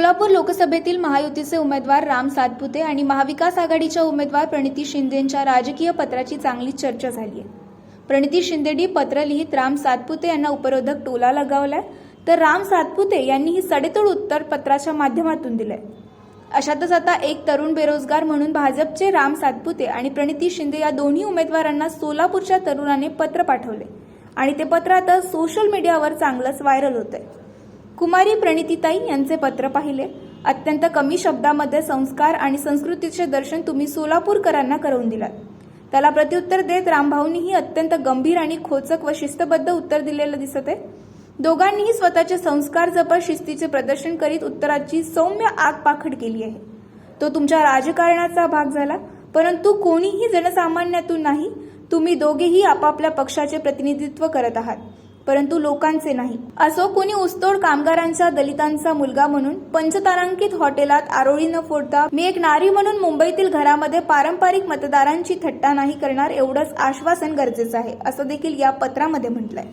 लोकसभेतील महायुतीचे उमेदवार राम सातपुते आणि महाविकास आघाडीच्या उमेदवार प्रणिती शिंदेंच्या राजकीय पत्राची चांगली चर्चा झाली आहे. प्रणिती शिंदेनी पत्र लिहित राम सातपुते यांना उपरोधक टोला लगावलाय. तर राम सातपुते यांनी ही सडेतोड उत्तर पत्राच्या माध्यमातून दिलंय. अशातच आता एक तरुण बेरोजगार म्हणून भाजपचे राम सातपुते आणि प्रणिती शिंदे या दोन्ही उमेदवारांना सोलापूरच्या तरुणाने पत्र पाठवले. आणि ते पत्र आता सोशल मीडियावर चांगलंच व्हायरल होत आहे कुमारी प्रणितीताई यांचे पत्र पाहिले. अत्यंत कमी शब्दामध्ये संस्कार आणि संस्कृतीचे दर्शन तुम्ही सोलापूरकरांना करवून दिलात. त्याला प्रत्युत्तर देत रामभाऊंनीही अत्यंत गंभीर आणि खोचक व शिस्तबद्ध उत्तर दिलेलं दिसत आहे. दोघांनीही स्वतःचे संस्कार जपत शिस्तीचे प्रदर्शन करीत उत्तराची सौम्य आगपाखड केली आहे. तो तुमच्या राजकारणाचा भाग झाला परंतु कोणीही जनसामान्यातून नाही तुम्ही दोघेही आपापल्या पक्षाचे प्रतिनिधित्व करत आहात. परंतु लोकांचे नाही. असो कोणी ऊसतोड कामगारांचा दलितांचा मुलगा म्हणून पंचतारांकित हॉटेलात आरोळी न फोडता मी एक नारी म्हणून मुंबईतील घरामध्ये पारंपरिक मतदारांची थट्टा नाही करणार एवढंच आश्वासन गरजेचं आहे असं देखील या पत्रामध्ये म्हटलंय.